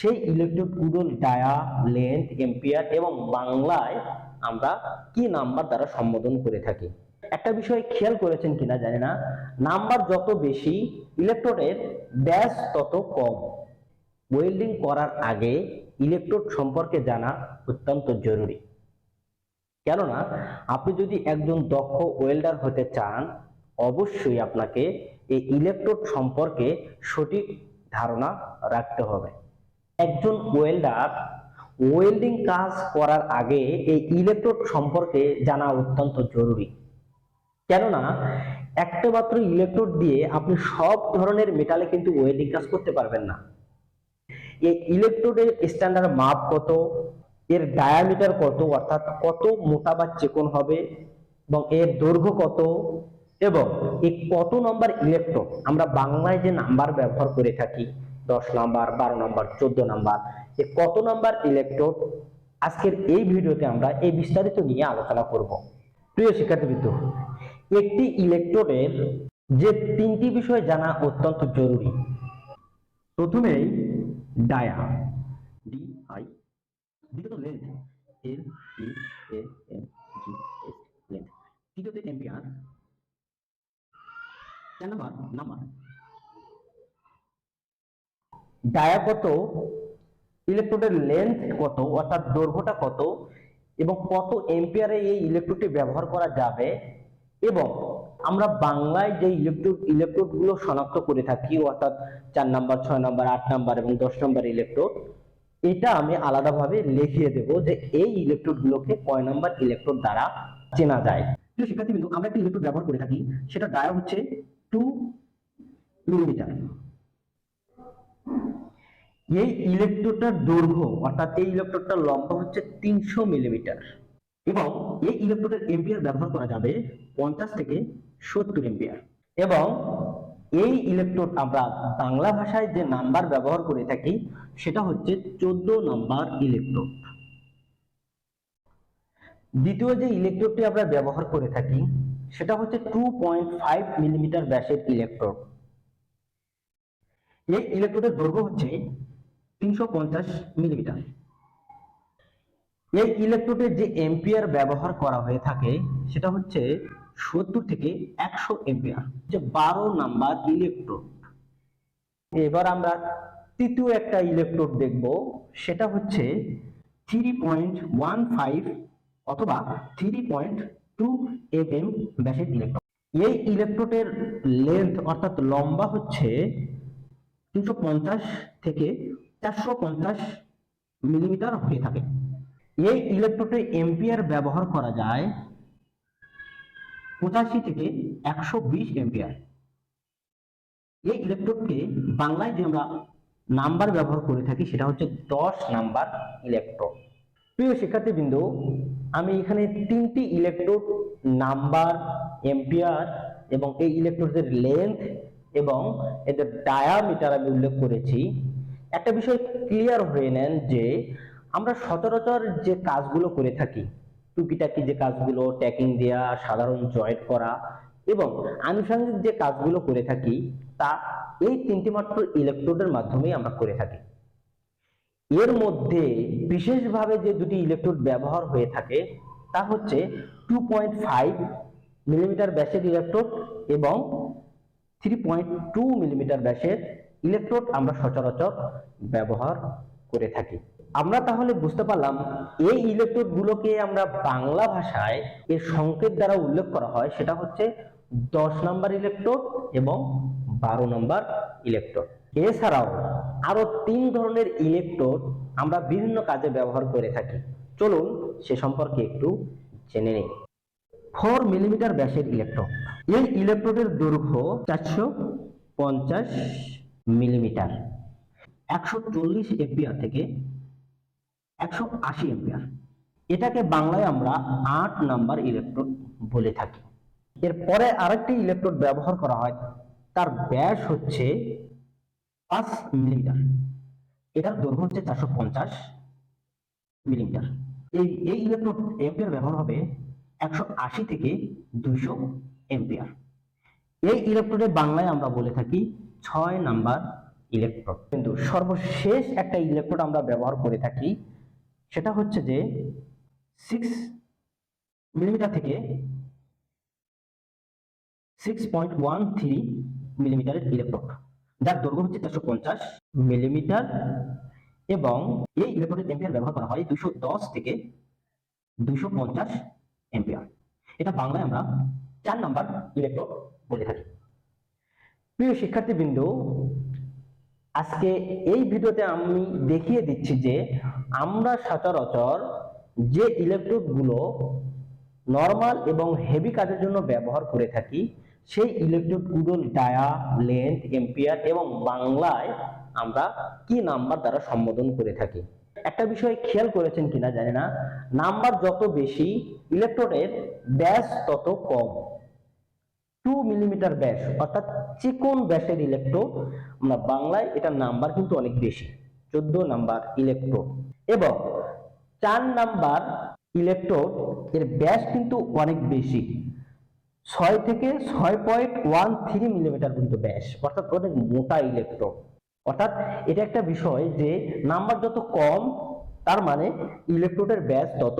সেই ইলেকট্রোডগুলোর dia length ampere এবং বাংলায় আমরা কি নাম্বার দ্বারা সম্বোধন করে থাকি? একটা বিষয় খেয়াল করেছেন কিনা জানি না। নাম্বার যত বেশি ইলেকট্রোডের ব্যাস তত কম। ওয়েল্ডিং করার আগে ইলেকট্রোড সম্পর্কে জানা অত্যন্ত জরুরি। কেননা, আপনি যদি একজন দক্ষ ওয়েল্ডার হতে চান, অবশ্যই আপনাকে এই ইলেকট্রোড সম্পর্কে সঠিক ধারণা রাখতে হবে। একজন ওয়েল্ডার ওয়েল্ডিং কাজ করার আগে এই ইলেকট্রোড সম্পর্কে জানা অত্যন্ত জরুরি। কেননা, একটা মাত্র ইলেকট্রোড দিয়ে আপনি সব ধরনের মেটালে কিন্তু ওয়েল্ডিং কাজ করতে পারবেন না। এই ইলেকট্রোডের স্ট্যান্ডার্ড মাপ কত, এর ডায়ামিটার কত, অর্থাৎ কত মোটা বা চিকন হবে, এবং এর দৈর্ঘ্য কত, এবং এই কত নম্বর ইলেকট্রোড, আমরা বাংলায় যে নাম্বার ব্যবহার করে থাকি দশ নাম্বার, বারো নাম্বার, চোদ্দ নাম্বার এই কত নাম্বার ইলেকট্রোড আজকের এই ভিডিওতে আমরা এই বিস্তারিত নিয়ে আলোচনা করব। প্রিয় শিক্ষার্থীবৃন্দ, একটি ইলেকট্রোডের যে তিনটি বিষয় জানা অত্যন্ত জরুরি। প্রথমেই ডায়া ডি আই দ্বিতীয়ত length L E G S length তৃতীয়ত এম্পিয়ার চার নাম্বার নাম্বার ডায়া কত ইলেকট্রোডের লেন্থ কত, অর্থাৎ দৈর্ঘ্যটা কত, এবং কত এম্পিয়ারে এই ইলেকট্রোডটি ব্যবহার করা যাবে, এবং আমরা বাংলায় যে ইলেকট্রোড ইলেকট্রোডগুলো শনাক্ত করে থাকি, অর্থাৎ চার নাম্বার, ছয় নাম্বার, আট নাম্বার, এবং দশ নাম্বার ইলেকট্রোড এটা আমি আলাদাভাবে লিখিয়ে দেব যে এই ইলেকট্রোড গুলোকে কয় নাম্বার ইলেকট্রোড দ্বারা চেনা যায়। প্রিয় শিক্ষার্থীবৃন্দ, আমরা একটা ইলেকট্রোড ব্যবহার করে থাকি, সেটা ডায়া হচ্ছে টু মিলিমিটার এই ইলেকট্রোডটার দৈর্ঘ্য, অর্থাৎ এই ইলেকট্রোডটার লম্বা হচ্ছে তিনশো মিলিমিটার এবং এই ইলেকট্রোডের এম্পিয়ার ব্যবহার করা যাবে পঞ্চাশ থেকে সত্তর এম্পিয়ার এবং এই ইলেকট্রোড আমরা বাংলা ভাষায় যে নাম্বার ব্যবহার করে থাকি, সেটা হচ্ছে চোদ্দ নাম্বার ইলেকট্রোড দ্বিতীয় যে ইলেকট্রোডটি আমরা ব্যবহার করে থাকি, সেটা হচ্ছে টু পয়েন্ট ফাইভ মিলিমিটার ব্যাসের ইলেকট্রোড এই ইলেকট্রোডের দৈর্ঘ্য হচ্ছে তিনশো পঞ্চাশ মিলিমিটার। এই ইলেকট্রোডের যে এম্পিয়ার ব্যবহার করা হয়ে থাকে, সেটা হচ্ছে সত্তর থেকে একশো এম্পিয়ার, যে বারো নাম্বার ইলেকট্রোড। এবার আমরা তৃতীয় একটা ইলেকট্রোড দেখব, সেটা হচ্ছে থ্রি পয়েন্ট ওয়ান ফাইভ অথবা three point two M M ব্যাসের ইলেকট্রোড। এই ইলেকট্রোডের লেন্থ অর্থাৎ লম্বা হচ্ছে তিনশো পঞ্চাশ থেকে চারশো পঞ্চাশ মিলিমিটার হয়ে থাকে। এই ইলেকট্রোডে এম্পিয়ার ব্যবহার করা যায় পঁচাশি থেকে একশো বিশ এম্পিয়ার এই ইলেকট্রোডকে বাংলায় যে আমরা নাম্বার ব্যবহার করে থাকি, সেটা হচ্ছে দশ নাম্বার ইলেকট্রোড প্রিয় শিক্ষার্থীবৃন্দ, আমি এখানে তিনটি ইলেকট্রোড নাম্বার এম্পিয়ার এবং এই ইলেকট্রোডের লেন্থ এবং এদের ডায়ামিটার আমি উল্লেখ করেছি। একটা বিষয় ক্লিয়ার হয়ে নেন যে আমরা সচরাচর যে কাজগুলো করে থাকি, টুকিটাকি যে কাজগুলো ট্যাকিং দেওয়া সাধারণ জয়েন্ট করা এবং আনুষঙ্গিক যে কাজগুলো করে থাকি, তা এই তিনটি মাত্র ইলেকট্রোডের মাধ্যমেই আমরা করে থাকি। এর মধ্যে বিশেষভাবে যে দুটি ইলেকট্রোড ব্যবহার হয়ে থাকে, তা হচ্ছে টু পয়েন্ট ফাইভ মিলিমিটার ব্যাসের ইলেকট্রোড এবং থ্রি পয়েন্ট টু মিলিমিটার ব্যাসের ইলেকট্রোড আমরা সচরাচর ব্যবহার করে থাকি। আমরা তাহলে বুঝতে পারলাম, এই ইলেকট্রোড গুলোকে আমরা বাংলা ভাষায় এর সংকেত দ্বারা উল্লেখ করা হয়, সেটা হচ্ছে দশ নাম্বার ইলেকট্রোড এবং বারো নাম্বার ইলেকট্রোড এছাড়াও আরও তিন ধরনের ইলেকট্রোড আমরা বিভিন্ন কাজে ব্যবহার করে থাকি। চলুন সে সম্পর্কে একটু জেনে নিই। ফোর মিলিমিটার ব্যাসের ইলেকট্রোড এই ইলেকট্রোডের দৈর্ঘ্য চারশো পঞ্চাশ মিলিমিটার। একশো চল্লিশ এম্পিয়ার থেকে একশো আশি এম্পিয়ার এটাকে বাংলায় আমরা আট নাম্বার ইলেকট্রোড বলে থাকি। এরপরে আরেকটি ইলেকট্রোড ব্যবহার করা হয়, তার ব্যাস হচ্ছে পাঁচ মিলিমিটার। এটার দৈর্ঘ্য হচ্ছে চারশো পঞ্চাশ মিলিমিটার। এই এই ইলেকট্রোড এম্পিয়ার ব্যবহার হবে একশো আশি থেকে দুইশো এম্পিয়ার এই ইলেকট্রোডে বাংলায় আমরা বলে থাকি ছয় নাম্বার ইলেকট্রোড কিন্তু সর্বশেষ একটা ইলেকট্রোড আমরা ব্যবহার করে থাকি, সেটা হচ্ছে যে সিক্স মিলিমিটার থেকে সিক্স পয়েন্ট ওয়ান থ্রি মিলিমিটারের ইলেকট্রোড যার দৈর্ঘ্য হচ্ছে চারশো পঞ্চাশ মিলিমিটার এবং এই ইলেকট্রনের এম্পিয়ার ব্যবহার করা হয় দুশো দশ থেকে দুশো পঞ্চাশ এম্পিয়ার এটা বাংলায় আমরা চার নাম্বার ইলেকট্রোড বলে থাকি। প্রিয় শিক্ষার্থীবৃন্দ, আজকে এই ভিডিওতে আমি দেখিয়ে দিচ্ছি যে আমরা সচরাচর যে ইলেকট্রোডগুলো নর্মাল এবং হেভি কাজের জন্য ব্যবহার করে থাকি, সেই ইলেকট্রোডগুলো ডায়া লেন্থ এম্পিয়ার এবং বাংলায় আমরা কি নাম্বার দ্বারা সম্বোধন করে থাকি। একটা বিষয় খেয়াল করেছেন কিনা জানি না নাম্বার যত বেশি ইলেকট্রোডের ব্যাস তত কম। টু মিলিমিটার ব্যাস অর্থাৎ চিকন ব্যাসের ইলেকট্রোড আমরা বাংলায় এটার নাম্বার কিন্তু অনেক বেশি, চোদ্দ নাম্বার ইলেকট্রোড এবং চার নাম্বার ইলেকট্রোড এর ব্যাস কিন্তু অনেক বেশি, ছয় থেকে ছয় পয়েন্ট ওয়ান থ্রি মিলিমিটার পর্যন্ত ব্যাস অর্থাৎ অনেক মোটা ইলেকট্রোড অর্থাৎ এটা একটা বিষয় যে নাম্বার যত কম, তার মানে ইলেকট্রোডের ব্যাস তত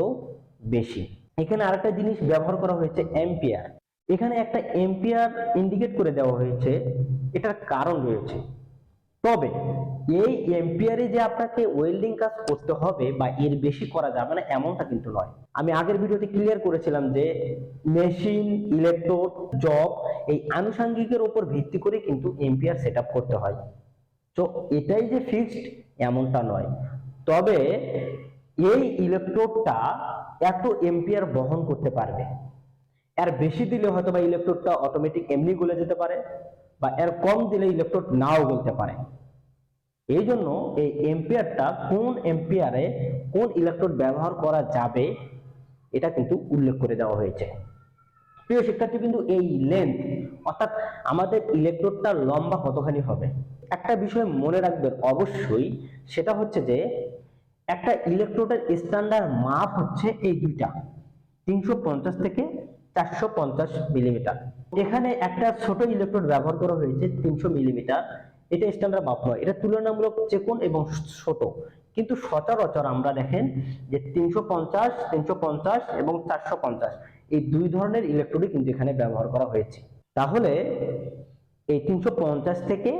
বেশি। এখানে আরেকটা জিনিস ব্যবহার করা হয়েছে অ্যাম্পিয়ার এখানে একটা এম্পিয়ার ইন্ডিকেট করে দেওয়া হয়েছে, এটার কারণ রয়েছে। তবে এই এম্পিয়ারে যে আপনাকে ওয়েল্ডিং কাজ করতে হবে বা এর বেশি করা যাবে না, এমনটা কিন্তু নয়। আমি আগের ভিডিওতে ক্লিয়ার করেছিলাম যে মেশিন ইলেকট্রোড জব এই আনুষঙ্গিকের উপর ভিত্তি করে কিন্তু এম্পিয়ার সেট করতে হয়। তো এটাই যে ফিক্সড এমনটা নয়। তবে এই ইলেকট্রোডটা এত এম্পিয়ার বহন করতে পারবে। এর বেশি দিলে হয়তো বা ইলেকট্রোডটা অটোমেটিক এমনি গলে যেতে পারে বা এর কম দিলে ইলেকট্রোড নাও গলতে পারে। এই জন্য এই এম্পিয়ারটা কোন এম্পিয়ারে কোন ইলেকট্রোড ব্যবহার করা যাবে, এটা কিন্তু উল্লেখ করে দেওয়া হয়েছে। প্রিয় শিক্ষার্থী, কিন্তু এই লেন্থ অর্থাৎ আমাদের ইলেকট্রোডটা লম্বা কতখানি হবে, একটা বিষয় মনে রাখবেন অবশ্যই, সেটা হচ্ছে যে একটা ইলেকট্রোডের স্ট্যান্ডার্ড মাপ হচ্ছে এই দুইটা, তিনশো পঞ্চাশ থেকে চারশো পঞ্চাশ মিলিমিটার। এখানে একটা ছোট ইলেকট্রোড ব্যবহার করা হয়েছে তিনশো মিলিমিটার। এটা স্ট্যান্ডার্ড মাপ নয় এটা তুলনামূলক চেকন এবং ছোট। কিন্তু সচরাচর আমরা দেখেন যে তিনশো পঞ্চাশ তিনশো পঞ্চাশ এবং চারশো পঞ্চাশ এই দুই ধরনের ইলেকট্রোডই কিন্তু এখানে ব্যবহার করা হয়েছে। তাহলে এই তিনশো পঞ্চাশ থেকে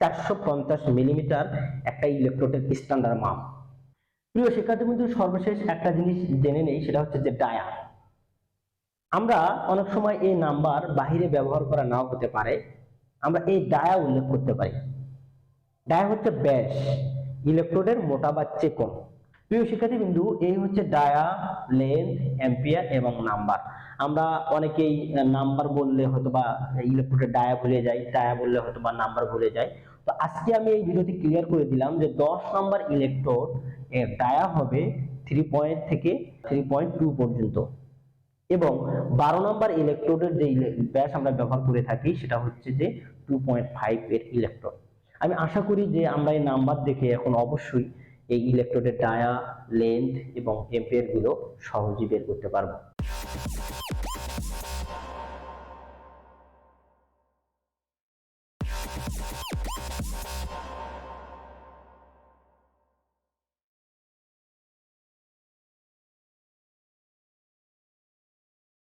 চারশো পঞ্চাশ মিলিমিটার একটা ইলেকট্রোডের স্ট্যান্ডার্ড মাপ। প্রিয় শিক্ষার্থী কিন্তু সর্বশেষ একটা জিনিস জেনে নেই, সেটা হচ্ছে যে ডায়া আমরা অনেক সময় এই নাম্বার বাহিরে ব্যবহার করা নাও হতে পারে। আমরা এই ডায়া উল্লেখ করতে পারি। ডায়া হচ্ছে ব্যাস ইলেকট্রোডের মোটা বা চেকন। প্রিয় শিক্ষার্থী বিন্দু এই হচ্ছে ডায়া লেন্থ অ্যাম্পিয়ার এবং নাম্বার। আমরা অনেকেই নাম্বার বললে হয়তো বা ইলেকট্রোডের ডায়া ভুলে যাই, ডায়া বললে হয়তো বা নাম্বার ভুলে যাই। তো আজকে আমি এই ভিডিওতে ক্লিয়ার করে দিলাম যে দশ নম্বর ইলেকট্রোড এর ডায়া হবে থ্রি পয়েন্ট থেকে থ্রি পয়েন্ট টু পর্যন্ত। এবং বারো নম্বর ইলেকট্রোডের যে ব্যাস আমরা ব্যবহার করে থাকি, সেটা হচ্ছে যে টু পয়েন্ট ফাইভ এর ইলেকট্রোড আমি আশা করি যে আমরা এই নাম্বার দেখে এখন অবশ্যই এই ইলেকট্রোডের ডায়া লেন্থ এবং এম্পেয়ারগুলো সহজেই বের করতে পারব।